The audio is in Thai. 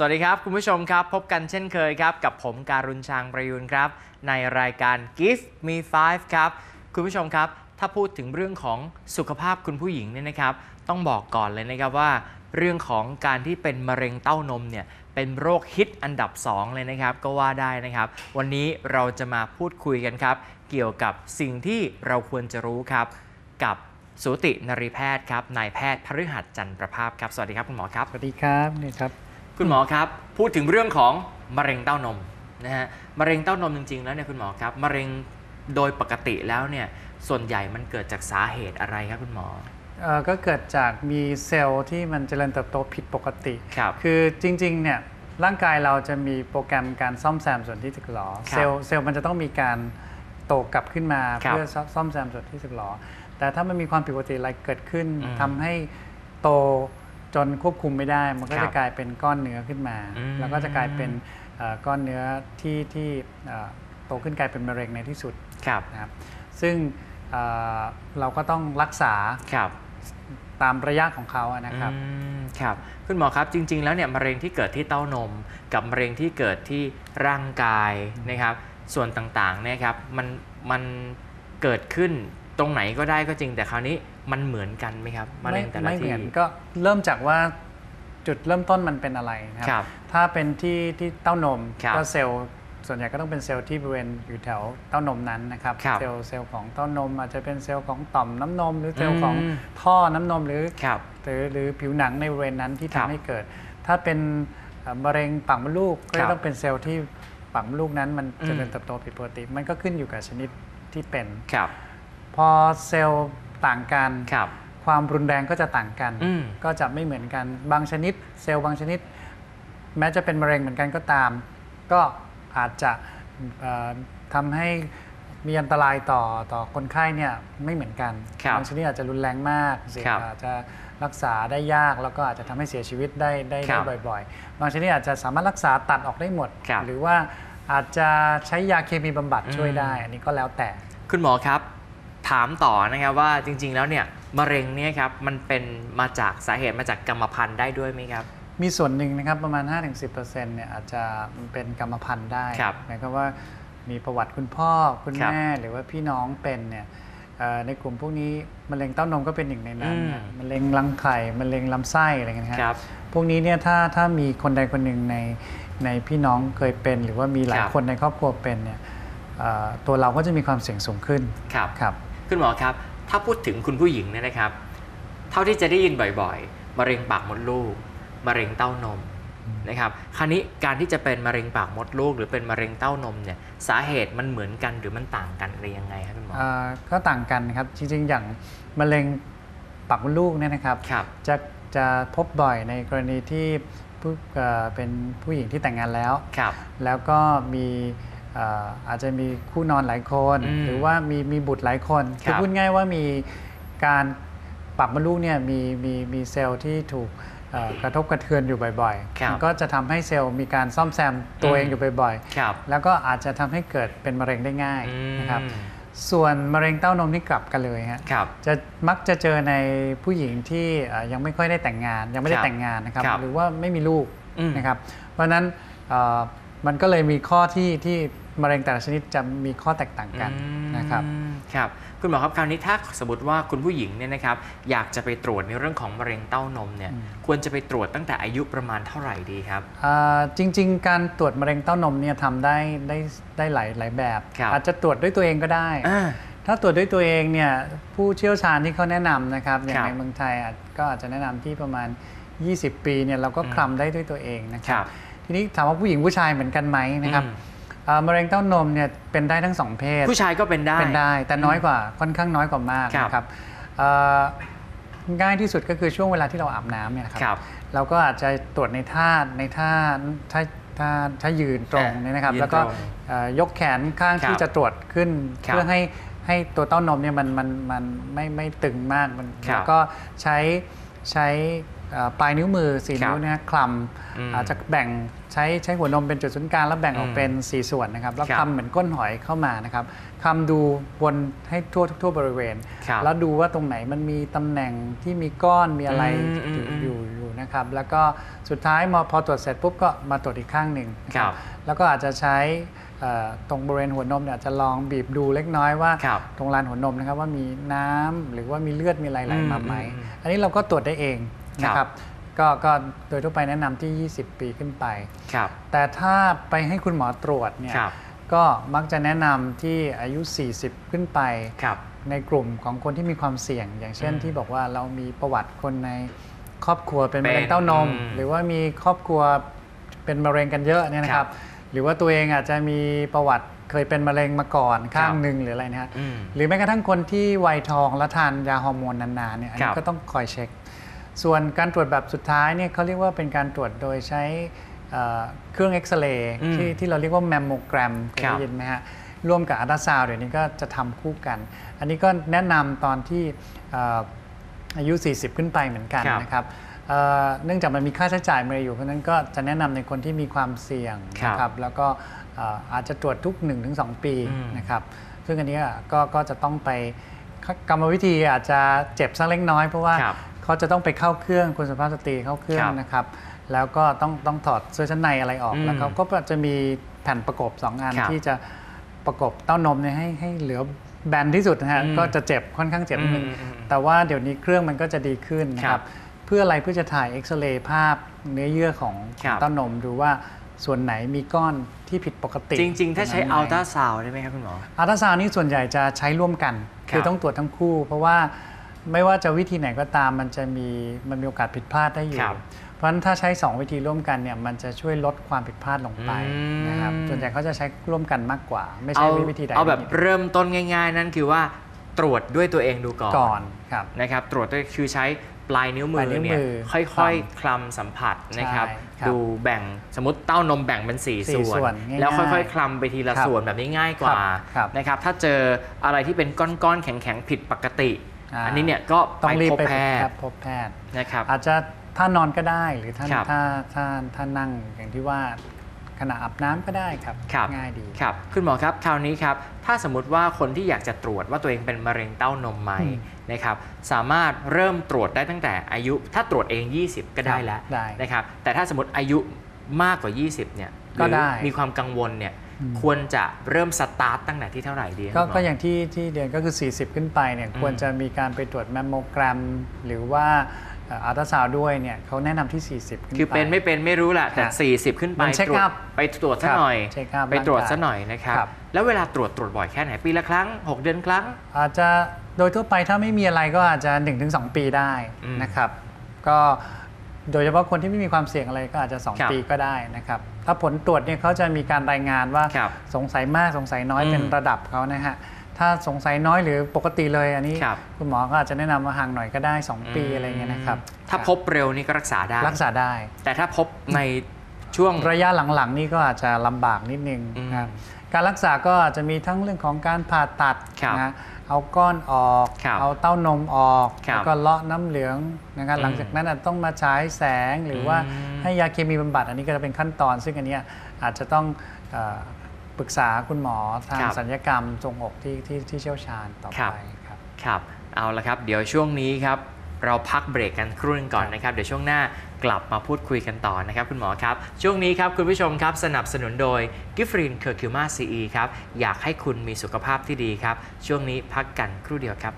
สวัสดีครับ คุณผู้ชมครับ พบกันเช่นเคยครับ กับผมการุณชางประยุนครับ ในรายการ Give Me Five ครับ คุณผู้ชมครับ ถ้าพูดถึงเรื่องของสุขภาพคุณผู้หญิงเนี่ยนะครับ ต้องบอกก่อนเลยนะครับว่า เรื่องของการที่เป็นมะเร็งเต้านมเนี่ยเป็นโรคฮิตอันดับ 2 เลยนะครับ ก็ว่าได้นะครับ วันนี้เราจะมาพูดคุยกันครับ เกี่ยวกับสิ่งที่เราควรจะรู้ครับกับสูตินรีแพทย์ครับนายแพทย์พฤหัสจันทร์ประภาพครับสวัสดีครับคุณหมอครับสวัสดีครับนี่ครับ คุณหมอครับ พูดถึงเรื่องของมะเร็งเต้านมนะฮะมะเร็งเต้านมจริงๆแล้วเนี่ยคุณหมอครับมะเร็งโดยปกติแล้วเนี่ยส่วนใหญ่มันเกิดจากสาเหตุอะไรครับคุณหมอเอ่อก็เกิดจากมีเซลล์ที่มันเจริญเติบโตผิดปกติครับคือจริงๆเนี่ยร่างกายเราจะมีโปรแกรมการซ่อมแซมส่วนที่สึกหรอครับเซลล์เซลล์มันจะต้องมีการโตกลับขึ้นมาครับเพื่อซ่อมแซมส่วนที่สึกหรอแต่ถ้ามันมีความผิดปกติอะไรเกิดขึ้นอืมทำให้โต จนควบคุมไม่ได้ มันก็ครับจะกลายเป็นก้อนเนื้อขึ้นมาอืมแล้วก็จะกลายเป็นเอ่อก้อนเนื้อที่ที่เอ่อโตขึ้นกลายเป็นมะเร็งในที่สุดครับนะครับ ซึ่งเอ่อเราก็ต้องรักษาครับตามระยะของเขาอะนะครับอืมครับ คุณหมอครับจริง ๆ แล้วเนี่ยมะเร็งที่เกิดที่เต้านม กับมะเร็งที่เกิดที่ร่างกายนะครับ ส่วนต่างๆเนี่ยครับมันมันเกิดขึ้นตรงไหนก็ได้ก็จริงแต่คราวนี้ มันเหมือนกันไหมครับมะเร็งแต่ละไม่เหที่ มือนก็เริ่มจากว่าจุดเริ่มต้นมันเป็นอะไรนะคครัรับถ้าเป็นที่ที่เต้านมครับก็เซลล์ส่วนใหญ่ก็ต้องเป็นเซลล์ที่บริเวณอยู่แถวเต้านมนั้นนะครับครับเซลล์เซลล์ของเต้านม อาจจะเป็นเซลล์ของต่อมน้ำนม หรือเซลล์ของอืม ท่อน้ำนมหรือ ครับ หรือหรือผิวหนังในบริเวณนั้นที่ครัทำบให้เกิด ถ้าเป็นเอ่อมะเร็งปากมดลูกก็ครัจะบต้องเป็นเซลล์ที่ปากมดลูกนั้นมันอืม เจริญเติบโตผิดปกติ มันก็ขึ้นอยู่กับชนิดที่เป็น ครับ พอเซลล์ ต่างกันครับความรุนแรงก็จะต่างกันอืมก็จะไม่เหมือนกันบางชนิด เซลล์บางชนิด แม้จะเป็นมะเร็งเหมือนกันก็ตาม ก็อาจจะเอ่อทำให้มีอันตรายต่อต่อคนไข้เนี่ยไม่เหมือนกันครับบางชนิดอาจจะรุนแรงมากเสียครับอาจจะรักษาได้ยากแล้วก็อาจจะทำให้เสียชีวิตได้ได้ครัได้บบ่อย ๆ บางชนิดอาจจะสามารถรักษาตัดออกได้หมดครับหรือว่าอาจจะใช้ยาเคมีบำบัดช่วยอืมได้ อันนี้ก็แล้วแต่คุณหมอครับ ถามต่อนะครับว่าจริง ๆ แล้วเนี่ยมะเร็งเนี่ยครับมันเป็นมาจากสาเหตุมาจากกรรมพันธุ์ได้ด้วยไหมครับ มีส่วนหนึ่งนะครับประมาณ 5-10%เนี่ยอาจจะเป็นกรรมพันธุ์ได้ครับหมายความว่ามีประวัติคุณพ่อคุณครับแม่หรือว่าพี่น้องเป็นเนี่ยเอ่อในกลุ่มพวกนี้มะเร็งเต้านมก็เป็นหนึ่งในนั้นอืมนะมะเร็งรังไข่มะเร็งลำไส้อะไรเงี้ยนะคครัรับบพวกนี้เนี่ยถ้าถ้ามีคนใดคนหนึ่งในในพี่น้องเคยเป็น หรือว่ามีหลายครับคนในครอบครัวเป็นเนี่ยเอ่อตัวเราก็จะมีความเสี่ยงสูงขึ้นครับครับ คุณหมอครับ ถ้าพูดถึงคุณผู้หญิงเนี่ยนะครับ เท่าที่จะได้ยินบ่อยๆมะเร็งปากมดลูกมะเร็งเต้านมนะครับคราวนี้การที่จะเป็นมะเร็งปากมดลูก หรือเป็นมะเร็งเต้านมเนี่ยสาเหตุมันเหมือนกันหรือมันต่างกันอะไรยังไงครับคุณหมอเอ่อก็ต่างกันนะครับจริงๆ อย่างมะเร็งปากมดลูกเนี่ยนะครับครับจะจะพบบ่อยในกรณีที่ผู้เอ่อเป็นผู้หญิงที่แต่งงานแล้วครับแล้วก็มีเอ่ออาจจะมีคู่นอนหลายคนอืมหรือว่ามีมีบุตรหลายคนครับพูดง่ายว่ามีการปากมดลูกเนี่ยมีมีมีเซลล์ที่ถูกเอ่อกระทบกระเทือนอยู่บ่อยครับๆมันก็จะทำให้เซลล์มีการซ่อมแซมตัวอืมเองอยู่บ่อยครับๆแล้วก็อาจจะทำให้เกิดเป็นมะเร็งได้ง่ายอืมนะครับ ส่วนมะเร็งเต้านมนี่กลับกันเลยฮะครับจะมักจะเจอในผู้หญิงที่เอ่อยังไม่ค่อยได้แต่งงาน ยังไม่ได้ครับแต่งงานนะครับครับ หรือว่าไม่มีลูกอืมนะครับ เพราะฉะนั้นเอ่อมันก็เลยมีข้อที่ที่ มะเร็งแต่ละชนิดจะมีข้อแตกต่างกันนะครับอืมครับคุณหมอครับคราวนี้ถ้าสมมติว่าคุณผู้หญิงเนี่ยนะครับอยากจะไปตรวจในเรื่องของมะเร็งเต้านมเนี่ยอืมควรจะไปตรวจตั้งแต่อายุประมาณเท่าไหร่ดีครับอ่าจริง ๆ การตรวจมะเร็งเต้านมเนี่ยทำได้ได้ได้หลายหลายแบบครับอาจจะตรวจด้วยตัวเองก็ได้อ่าถ้าตรวจด้วยตัวเองเนี่ยผู้เชี่ยวชาญที่เขาแนะนำนะครับอย่าครังบในเมืองไทยอาจก็อาจจะแนะนำที่ประมาณ 20 ปีเนี่ยเราก็อืมคลำได้ด้วยตัวเองนะคครัรับบทีนี้ถามว่าผู้หญิงผู้ชายเหมือนกันไหมนะครับอื มอ่ามะเร็งเต้านมเนี่ยเป็นได้ทั้งสองเพศ ผู้ชายก็เป็นได้เป็นได้ แต่น้อยกว่าค่อนข้างน้อยกว่ามากครับนะครับเอ่อง่ายที่สุดก็คือช่วงเวลาที่เราอาบน้ำเนี่ยนะครับครับ เราก็อาจจะตรวจในท่าในท่าท่าท่าท่ายืนตรงอ่าเนี่ยนะครับยืนแล้วก็ตรงเอ่อยกแขนข้างครับที่จะตรวจขึ้นครับเพื่อให้ให้ตัวเต้านมเนี่ยมันมันมันไม่ไม่ตึงมากมันครับแล้วก็ใช้ใช้เอ่อ ปลายนิ้วมือสี่ครับนิ้วนะฮะคลอืมำอาจจะแบ่งใช้ใช้หัวนมเป็นจุดศูนย์กลางแล้วแบ่งออกอืมเป็น 4 ส่วนนะครับ แล้วครับคำเหมือนก้นหอยเข้ามานะครับคำดูวนให้ทั่วทั่วบริเวณครับแล้วดูว่าตรงไหนมันมีตำแหน่งที่มีก้อนมีอะไรอืมอืมอยู่อืมอยู่อยู่นะนะครับ แล้วก็สุดท้ายมาพอตรวจเสร็จปุ๊บก็มาตรวจอีกข้างหนึ่งนะครับแล้วก็อาจจะใช้เอ่อตรงบริเวณหัวนมเนี่ยอาจจะลองบีบดูเล็กน้อยว่าครับตรงลานหัวนมนะครับว่ามีน้ำหรือว่ามีเลือดมีอะไรไหลมาไหมอืมอืมอืมอันนี้เราก็ตรวจได้เอง นะคครัรับบก็ก็โดยทั่วไปแนะนำที่ 20 ปีขึ้นไปครับแต่ถ้าไปให้คุณหมอตรวจเนี่ยครับก็มักจะแนะนำที่อายุ 40 ขึ้นไปครับในกลุ่มของคนที่มีความเสี่ยง อย่างเช่นอืมที่บอกว่าเรามีประวัติคนในครอบครัวเป็นเป็นมะเร็งเต้านมอืมหรือว่ามีครอบครัวเป็นมะเร็งกันเยอะเนี่ยนะคครัรับบหรือว่าตัวเองอาจจะมีประวัติเคยเป็นมะเร็งมาก่อนข้างครับหนึ่งหรืออะไรนะฮะอืมหรือแม้กระทั่งคนที่วัยทองและทานยาฮอร์โมนนานๆเนี่ยอันครันี้บก็ต้องคอยเช็ค ส่วนการตรวจแบบสุดท้ายเนี่ยเขาเรียกว่าเป็นการตรวจโดยใช้เอ่อเครื่องเอ็กซเรย์อืมที่ที่เราเรียกว่าแมมโมแกรมเคยครับได้ยินไหมฮะร่วมกับอัลตราซาวด์เดี๋ยวนี้ก็จะทำคู่กัน อันนี้ก็แนะนำตอนที่เอ่ออายุ 40 ขึ้นไปเหมือนกันครับนะครับเอ่อเนื่องจากมันมีค่าใช้จ่ายมาอยู่ เพราะฉะนั้นก็จะแนะนำในคนที่มีความเสี่ยงครับนะครับแล้วก็เอ่ออาจจะตรวจทุก 1-2 ปีอืมนะครับซึ่งอันนี้ก็ก็จะต้องไปกรรมวิธีอาจจะเจ็บสักเล็กน้อยเพราะว่าครับ เขาจะต้องไปเข้าเครื่องคุณสุภาพสตรีเข้าเครื่องครับนะครับ แล้วก็ต้องต้องถอดเสื้อชั้นในอะไรออกอืมแล้วเขาก็จะมีแผ่นประกบ 2 อันครับที่จะประกบเต้านมเนี่ยให้ให้เหลือแบนที่สุดนะฮะอืมก็จะเจ็บค่อนข้างเจ็บนิดนึงอืมอืมอืมแต่ว่าเดี๋ยวนี้เครื่องมันก็จะดีขึ้นนะคครัรับบเพื่ออะไรเพื่อจะถ่ายเอ็กซเรย์ภาพเนื้อเยื่อของครับเต้านมดูว่าส่วนไหนมีก้อนที่ผิดปกติ จริง ๆ ถ้าใช้ตรงอัไหลตราซาวได้ไหมครับคุณหมออัลตราซาวน์นี่ส่วนใหญ่จะใช้ร่วมกันครับคือต้องตรวจทั้งคู่ เพราะว่า ไม่ว่าจะวิธีไหนก็ตามมันจะมีมันมีโอกาสผิดพลาดได้อยู่ ครับเพราะฉะนั้นถ้าใช้ 2 วิธีร่วมกันเนี่ยมันจะช่วยลดความผิดพลาดลงไปอืม นะครับส่วนใหญ่เขาจะใช้ร่วมกันมากกว่า ไม่เอาใช่วิธีใดเอาแบบวิธีหนึ่งเริ่มต้นง่าย ๆ นั่นคือว่าตรวจด้วยตัวเองดูก่อนก่อนครับ นะครับ ตรวจด้วยคือใช้ปลายนิ้วมืปลาอยนิ้วเนี่ยมือค่อยๆคลำสัมผัสนะครับ ใช่ครับดูแบ่งสมมติเต้านมแบ่งเป็น4สี่ส่วนส่วน ง่ายๆแล้วค่อยๆคลำไปทีละครับส่วนแบบนี้ง่ายกว่าครับครับ นะครับ ถ้าเจออะไรที่เป็นก้อนๆแข็งๆผิดปกติ อ่าอันนี้เนี่ยก็ต้อไปงรีบพบไปแพทคย์รับพบแพทย์นะครับอาจจะท่านอนก็ได้หรือท่านครับถ้าถ้าถ้านั่งอย่างที่ว่าขณะอาบน้ำก็ได้ครับครับง่ายดีครับคุณหมอครับคราวนี้ครับ ถ้าสมมติว่าคนที่อยากจะตรวจว่าตัวเองเป็นมะเร็งเต้านมไหมอืมนะครับ สามารถเริ่มตรวจได้ตั้งแต่อายุ ถ้าตรวจเอง 20 ก็ได้แล้วได้นะครับ แต่ถ้าสมมติอายุมากกว่า 20 เนี่ยก็หรือได้มีความกังวลเนี่ยอืม ควรจะเริ่มสตาร์ตตั้งแต่ที่เท่าไหร่ดีก็คุณหมก็อย่างที่ที่เรียนก็คือ 40 ขึ้นไปเนี่ยอืมควรจะมีการไปตรวจแมมโมแกรม หรือว่าเอัลตราซาวด้วยเนี่ยเขาแนะนำที่ 40 ขึ้นไปคือเป็นไม่เป็นไม่รู้แหละแต่ฮะ40 ขึ้นไปมันเช็คตรวจอัพไปตรวจซะหน่อยครับเช็คอัพไปตรวจร่างกายซะหน่อยนะครับครับแล้วเวลาตรวจตรวจบ่อยแค่ไหนปีละครั้ง 6 เดือนครั้ง อาจจะโดยทั่วไปถ้าไม่มีอะไรก็อาจจะ 1-2 ปีได้อืมนะครับ ก็โดยเฉพาะคนที่ไม่มีความเสี่ยงอะไรก็อาจจะครับ2ปีก็ได้นะครับ ถ้าผลตรวจเนี่ยเขาจะมีการรายงานว่าครับสงสัยมากสงสัยน้อยอืมเป็นระดับเขานะฮะถ้าสงสัยน้อยหรือปกติเลยอันนี้ครับคุณหมอก็อาจจะแนะนำว่าห่างหน่อยก็ได้ 2 ปีอะไรเงี้ยนะครับ ถ้าพบเร็วนี่ก็รักษาได้รักษาได้ แต่ถ้าพบในช่วงระยะหลังๆ นี่ก็อาจจะลำบากนิดนึงอืมนะครับการรักษาก็อาจจะมีทั้งเรื่องของการผ่าตัดครับนะ เอาก้อนออก ครับเอาเต้านมออกครับแล้วก็เลาะน้ำเหลืองนะครับอืมหลังจากนั้นอาจต้องมาฉายแสงหรือว่าอืม ให้ยาเคมีบำบัดอันนี้ก็จะเป็นขั้นตอน ซึ่งอันเนี้ยอาจจะต้องเอ่อปรึกษาคุณหมอทางครับสัญญกรรมทรงอกที่ที่ที่เชี่ยวชาญต่อครับ ไปครับ ครับ เอาละครับ เดี๋ยวช่วงนี้ครับ เราพักเบรกกันครู่หนึงก่อนนะครับ เดี๋ยวช่วงหน้ากลับมาพูดคุยกันต่อนะครับ คุณหมอครับ ช่วงนี้ครับ คุณผู้ชมครับ สนับสนุนโดยกิฟรินเคอร์คิวมาซีอีครับ อยากให้คุณมีสุขภาพที่ดีครับ ช่วงนี้พักกันครู่เดียวครับ